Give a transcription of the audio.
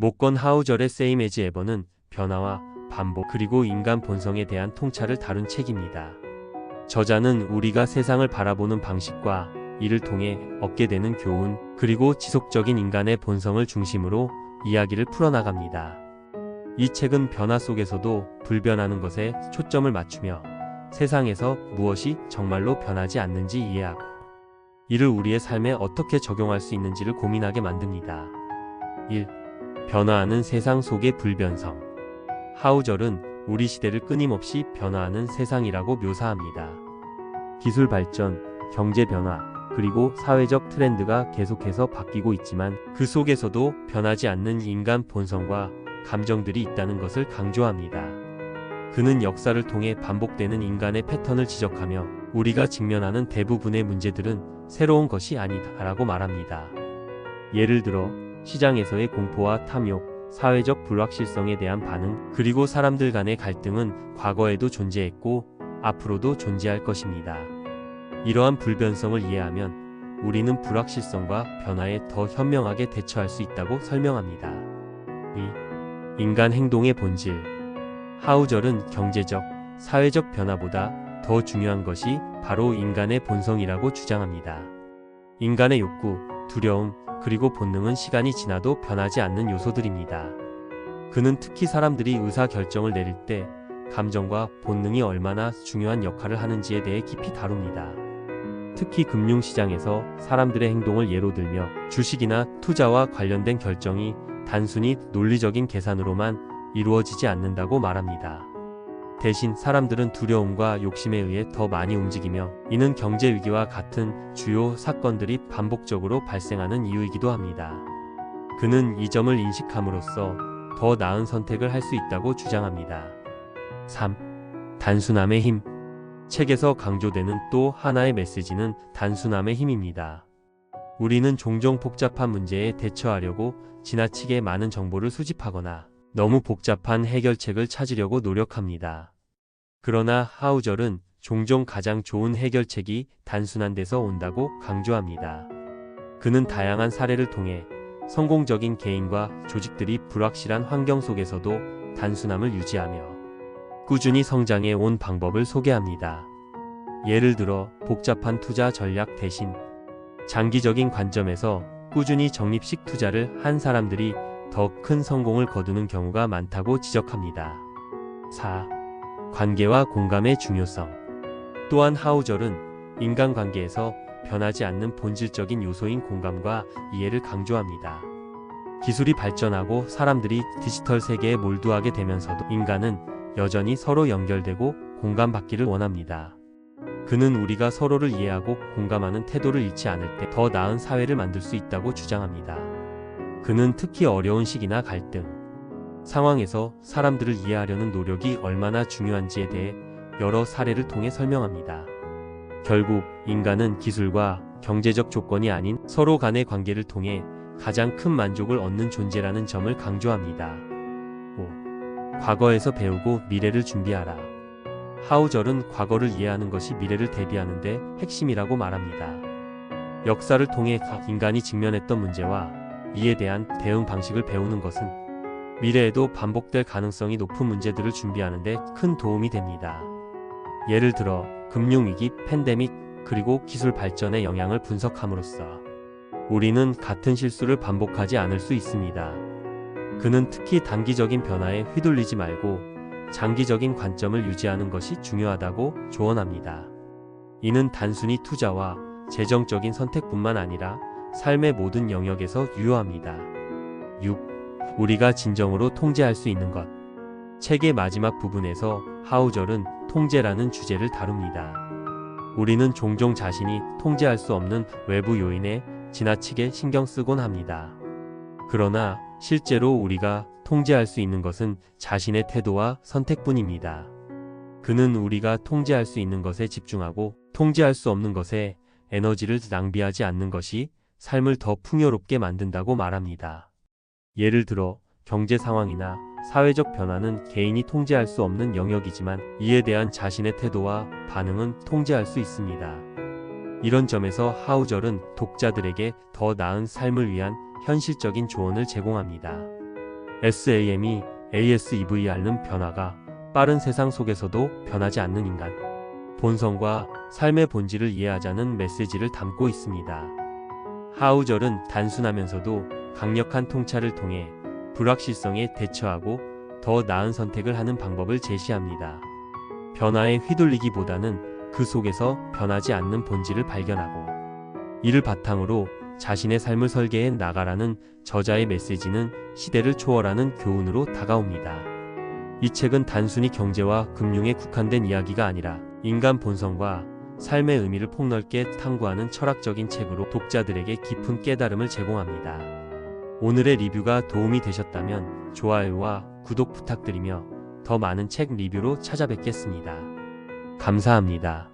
목건 하우절의 세임 에즈 에버는 변화와 반복 그리고 인간 본성에 대한 통찰을 다룬 책입니다. 저자는 우리가 세상을 바라보는 방식과 이를 통해 얻게 되는 교훈 그리고 지속적인 인간의 본성을 중심으로 이야기를 풀어나갑니다. 이 책은 변화 속에서도 불변하는 것에 초점을 맞추며 세상에서 무엇이 정말로 변하지 않는지 이해하고 이를 우리의 삶에 어떻게 적용할 수 있는지를 고민하게 만듭니다. 1. 변화하는 세상 속의 불변성. 하우절은 우리 시대를 끊임없이 변화하는 세상이라고 묘사합니다. 기술 발전, 경제 변화, 그리고 사회적 트렌드가 계속해서 바뀌고 있지만 그 속에서도 변하지 않는 인간 본성과 감정들이 있다는 것을 강조합니다. 그는 역사를 통해 반복되는 인간의 패턴을 지적하며 우리가 직면하는 대부분의 문제들은 새로운 것이 아니다라고 말합니다. 예를 들어 시장에서의 공포와 탐욕, 사회적 불확실성에 대한 반응, 그리고 사람들 간의 갈등은 과거에도 존재했고 앞으로도 존재할 것입니다. 이러한 불변성을 이해하면 우리는 불확실성과 변화에 더 현명하게 대처할 수 있다고 설명합니다. 2. 인간 행동의 본질. 하우절은 경제적, 사회적 변화보다 더 중요한 것이 바로 인간의 본성이라고 주장합니다. 인간의 욕구, 두려움, 그리고 본능은 시간이 지나도 변하지 않는 요소들입니다. 그는 특히 사람들이 의사 결정을 내릴 때 감정과 본능이 얼마나 중요한 역할을 하는지에 대해 깊이 다룹니다. 특히 금융시장에서 사람들의 행동을 예로 들며 주식이나 투자와 관련된 결정이 단순히 논리적인 계산으로만 이루어지지 않는다고 말합니다. 대신 사람들은 두려움과 욕심에 의해 더 많이 움직이며 이는 경제 위기와 같은 주요 사건들이 반복적으로 발생하는 이유이기도 합니다. 그는 이 점을 인식함으로써 더 나은 선택을 할 수 있다고 주장합니다. 3. 단순함의 힘. 책에서 강조되는 또 하나의 메시지는 단순함의 힘입니다. 우리는 종종 복잡한 문제에 대처하려고 지나치게 많은 정보를 수집하거나 너무 복잡한 해결책을 찾으려고 노력합니다. 그러나 하우절은 종종 가장 좋은 해결책이 단순한 데서 온다고 강조합니다. 그는 다양한 사례를 통해 성공적인 개인과 조직들이 불확실한 환경 속에서도 단순함을 유지하며 꾸준히 성장해 온 방법을 소개합니다. 예를 들어 복잡한 투자 전략 대신 장기적인 관점에서 꾸준히 적립식 투자를 한 사람들이 더 큰 성공을 거두는 경우가 많다고 지적합니다. 4. 관계와 공감의 중요성. 또한 하우절은 인간관계에서 변하지 않는 본질적인 요소인 공감과 이해를 강조합니다. 기술이 발전하고 사람들이 디지털 세계에 몰두하게 되면서도 인간은 여전히 서로 연결되고 공감받기를 원합니다. 그는 우리가 서로를 이해하고 공감하는 태도를 잃지 않을 때 더 나은 사회를 만들 수 있다고 주장합니다. 그는 특히 어려운 시기나 갈등, 상황에서 사람들을 이해하려는 노력이 얼마나 중요한지에 대해 여러 사례를 통해 설명합니다. 결국 인간은 기술과 경제적 조건이 아닌 서로 간의 관계를 통해 가장 큰 만족을 얻는 존재라는 점을 강조합니다. 5. 과거에서 배우고 미래를 준비하라. 하우절은 과거를 이해하는 것이 미래를 대비하는 데 핵심이라고 말합니다. 역사를 통해 각 인간이 직면했던 문제와 이에 대한 대응 방식을 배우는 것은 미래에도 반복될 가능성이 높은 문제들을 준비하는 데 큰 도움이 됩니다. 예를 들어 금융위기, 팬데믹, 그리고 기술 발전의 영향을 분석함으로써 우리는 같은 실수를 반복하지 않을 수 있습니다. 그는 특히 단기적인 변화에 휘둘리지 말고 장기적인 관점을 유지하는 것이 중요하다고 조언합니다. 이는 단순히 투자와 재정적인 선택뿐만 아니라 삶의 모든 영역에서 유효합니다. 6. 우리가 진정으로 통제할 수 있는 것. 책의 마지막 부분에서 하우절은 통제라는 주제를 다룹니다. 우리는 종종 자신이 통제할 수 없는 외부 요인에 지나치게 신경 쓰곤 합니다. 그러나 실제로 우리가 통제할 수 있는 것은 자신의 태도와 선택뿐입니다. 그는 우리가 통제할 수 있는 것에 집중하고 통제할 수 없는 것에 에너지를 낭비하지 않는 것이 삶을 더 풍요롭게 만든다고 말합니다. 예를 들어 경제 상황이나 사회적 변화는 개인이 통제할 수 없는 영역이지만 이에 대한 자신의 태도와 반응은 통제할 수 있습니다. 이런 점에서 하우절은 독자들에게 더 나은 삶을 위한 현실적인 조언을 제공합니다. SAM이 ASEVR는 변화가 빠른 세상 속에서도 변하지 않는 인간. 본성과 삶의 본질을 이해하자는 메시지를 담고 있습니다. 하우절은 단순하면서도 강력한 통찰을 통해 불확실성에 대처하고 더 나은 선택을 하는 방법을 제시합니다. 변화에 휘둘리기보다는 그 속에서 변하지 않는 본질을 발견하고 이를 바탕으로 자신의 삶을 설계해 나가라는 저자의 메시지는 시대를 초월하는 교훈으로 다가옵니다. 이 책은 단순히 경제와 금융에 국한된 이야기가 아니라 인간 본성과 삶의 의미를 폭넓게 탐구하는 철학적인 책으로 독자들에게 깊은 깨달음을 제공합니다. 오늘의 리뷰가 도움이 되셨다면 좋아요와 구독 부탁드리며 더 많은 책 리뷰로 찾아뵙겠습니다. 감사합니다.